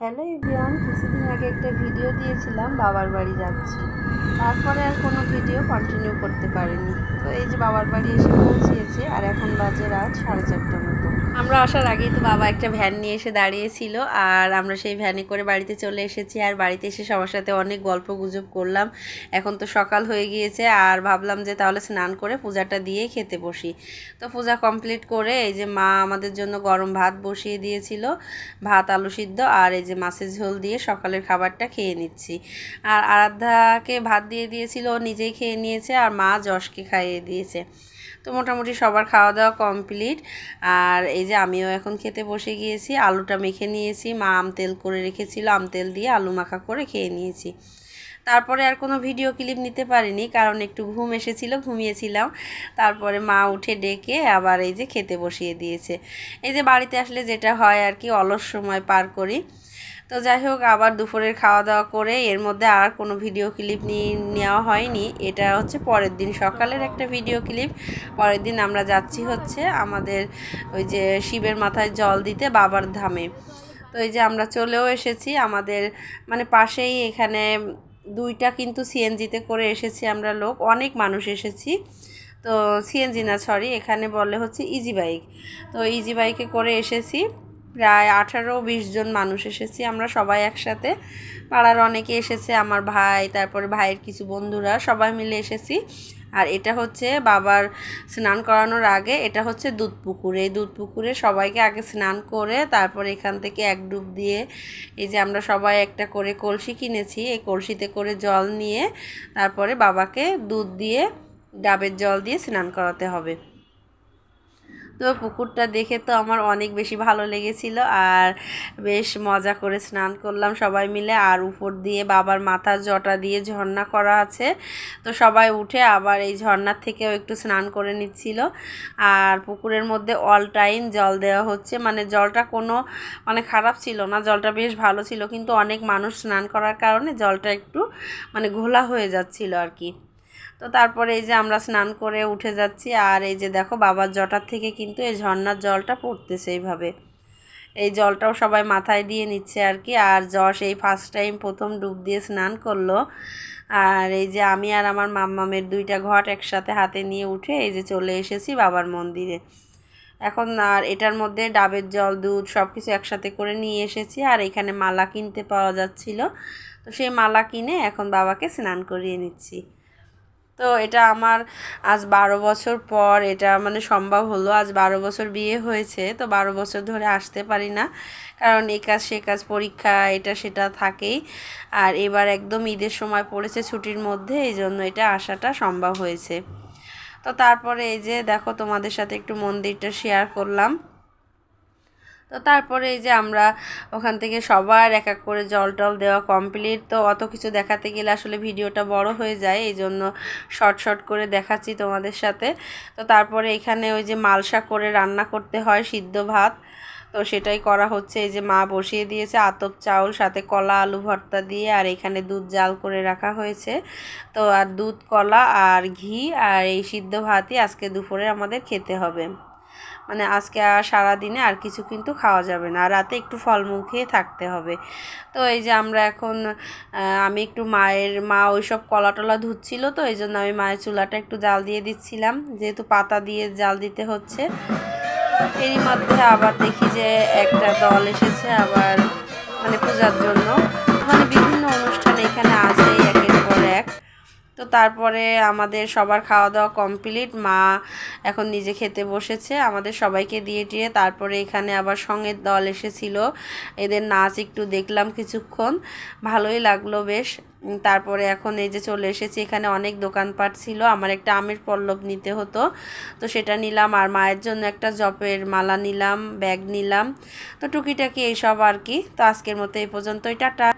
Hello everyone কিছুদিন আগে একটা ভিডিও দিয়েছিলাম বাবার বাড়ি যাচ্ছি। তারপরে আর কোনো ভিডিও কন্টিনিউ করতে পারিনি। তো এই যে বাবার বাড়ি এসে পৌঁছিয়েছে আর এখন বাজে রাত সাড়ে চারটার মতো। আমরা আসার আগেই তো বাবা একটা ভ্যান নিয়ে এসে দাঁড়িয়েছিল, আর আমরা সেই ভ্যানে করে বাড়িতে চলে এসেছি, আর বাড়িতে এসে সবার সাথে অনেক গল্প গুজব করলাম। এখন তো সকাল হয়ে গিয়েছে, আর ভাবলাম যে তাহলে স্নান করে পূজাটা দিয়ে খেতে বসি। তো পূজা কমপ্লিট করে এই যে মা আমাদের জন্য গরম ভাত বসিয়ে দিয়েছিল, ভাত, আলু সিদ্ধ, আর এই যে মাছের ঝোল দিয়ে সকালের খাবারটা খেয়ে নিচ্ছি। আর আরাধ্যাকে ভাত দিয়ে দিয়েছিল, ও নিজেই খেয়ে নিয়েছে আর মা যশকে খাইয়ে দিয়েছে। তো মোটামুটি সবার খাওয়া দাওয়া কমপ্লিট। আর এই যে আমিও এখন খেতে বসে গিয়েছি, আলুটা মেখে নিয়েছি, মা আম তেল করে রেখেছিল, আম তেল দিয়ে আলু মাখা করে খেয়ে নিয়েছি। তারপরে আর কোনো ভিডিও ক্লিপ নিতে পারিনি, কারণ একটু ঘুম এসেছিল, ঘুমিয়েছিলাম। তারপরে মা উঠে ডেকে আবার এই যে খেতে বসিয়ে দিয়েছে। এই যে বাড়িতে আসলে যেটা হয় আর কি, অলস সময় পার করি। তো যাই হোক, আবার দুপুরের খাওয়া দাওয়া করে এর মধ্যে আর কোনো ভিডিও ক্লিপ নেওয়া হয়নি। এটা হচ্ছে পরের দিন সকালের একটা ভিডিও ক্লিপ পরের দিন আমরা যাচ্ছি হচ্ছে আমাদের ওই যে শিবের মাথায় জল দিতে বাবার ধামে। তো এই যে আমরা চলেও এসেছি আমাদের মানে পাশেই এখানে দুইটা কিন্তু সিএনজিতে করে এসেছি আমরা লোক, অনেক মানুষ এসেছি। তো সিএনজি না সরি এখানে বলে হচ্ছে ইজি বাইক তো ইজি বাইকে করে এসেছি। প্রায় আঠারো, বিশ জন মানুষ এসেছি। আমরা সবাই একসাথে। পাড়ার অনেকে এসেছে, আমার ভাই, তারপরে ভাইয়ের কিছু বন্ধুরা, সবাই মিলে এসেছি। আর এটা হচ্ছে বাবার স্নান করানোর আগে, এটা হচ্ছে দুধ পুকুর। এই দুধ পুকুরে সবাইকে আগে স্নান করে, তারপর এখান থেকে এক ডুব দিয়ে এই যে আমরা সবাই একটা করে কলসি কিনেছি, এই কলসিতে করে জল নিয়ে তারপরে বাবাকে দুধ দিয়ে, ডাবের জল দিয়ে স্নান করাতে হবে। তো পুকুরটা দেখে তো আমার অনেক বেশি ভালো লেগেছিল আর বেশ মজা করে স্নান করলাম সবাই মিলে। আর উপর দিয়ে বাবার মাথার জটা দিয়ে ঝর্ণা করা আছে। তো সবাই উঠে আবার এই ঝর্ণার থেকেও একটু স্নান করে নিচ্ছিল। আর পুকুরের মধ্যে অল টাইম জল দেওয়া হচ্ছে। মানে জলটা কোনো মানে খারাপ ছিল না, জলটা বেশ ভালো ছিল। কিন্তু অনেক মানুষ স্নান করার কারণে জলটা একটু মানে ঘোলা হয়ে যাচ্ছিল আর কি। তো তারপরে এই যে আমরা স্নান করে উঠে যাচ্ছি, আর এই যে দেখো বাবার জটার থেকে কিন্তু এই ঝর্নার জলটা পড়তেছে এইভাবে। এই জলটাও সবাই মাথায় দিয়ে নিচ্ছে আর কি, আর যশ এই ফার্স্ট টাইম প্রথম ডুব দিয়ে স্নান করল। আর এই যে আমি আর আমার মাম্মামের দুইটা ঘট একসাথে হাতে নিয়ে উঠে এই যে চলে এসেছি বাবার মন্দিরে। এখন আর এটার মধ্যে ডাবের জল, দুধ সব কিছু একসাথে করে নিয়ে এসেছি, আর এখানে মালা কিনতে পাওয়া যাচ্ছিল। তো সেই মালা কিনে এখন বাবাকে স্নান করিয়ে নিচ্ছি। তো এটা আমার আজ বারো বছর পর, এটা মানে সম্ভব হলো। আজ বারো বছর বিয়ে হয়েছে, তো বারো বছর ধরে আসতে পারি না। কারণ এ কাজ, সে কাজ, পরীক্ষা, এটা, সেটা থাকেই। আর এবার একদম ঈদের সময় পড়েছে ছুটির মধ্যে, এই জন্য এটা আসাটা সম্ভব হয়েছে। তো তারপরে এই যে, দেখো তোমাদের সাথে একটু মন্দিরটা শেয়ার করলাম। তো তারপরে এই যে আমরা ওখান থেকে সবার এক এক করে জল টল দেওয়া কমপ্লিট তো অত কিছু দেখাতে গেলে আসলে ভিডিওটা বড় হয়ে যায়, এই জন্য শর্ট শর্ট করে দেখাচ্ছি তোমাদের সাথে। তো তারপরে এখানে ওই যে মালসা করে রান্না করতে হয় সিদ্ধ ভাত, তো সেটাই করা হচ্ছে। এই যে মা বসিয়ে দিয়েছে আতপ চাউল, সাথে কলা, আলু ভর্তা দিয়ে, আর এখানে দুধ জাল করে রাখা হয়েছে। তো আর দুধ, কলা আর ঘি আর এই সিদ্ধ ভাতই আজকে দুপুরে আমাদের খেতে হবে। মানে আজকে আর সারাদিনে আর কিছু কিন্তু খাওয়া যাবে না, আর রাতে একটু ফলমূল খেয়ে থাকতে হবে। তো এই যে আমরা এখন আমি একটু মায়ের, মা ওইসব কলা টলা ধুচ্ছিল তো, এই জন্য আমি মায়ের চুলাটা একটু জাল দিয়ে দিচ্ছিলাম। যেহেতু পাতা দিয়ে জাল দিতে হচ্ছে, এরই মধ্যে আবার দেখি যে একটা দল এসেছে আবার মানে পূজার জন্য। মানে বিভিন্ন অনুষ্ঠান এখানে এক তো তারপরে আমাদের সবার খাওয়া দাওয়া কমপ্লিট মা এখন নিজে খেতে বসেছে, আমাদের সবাইকে দিয়ে টিয়ে তারপরে এখানে আবার সঙ্গের দল এসেছিল। এদের নাচ একটু দেখলাম কিছুক্ষণ, ভালোই লাগল বেশ। তারপরে এখন এই যে চলে এসেছি, এখানে অনেক দোকানপাট ছিল, আমার একটা আমের পল্লব নিতে হতো। তো সেটা নিলাম আর মায়ের জন্য একটা জপের মালা নিলাম, ব্যাগ নিলাম। তো টুকিটাকি এইসব আর কি। তো আজকের মতো এই পর্যন্তই, টাটা।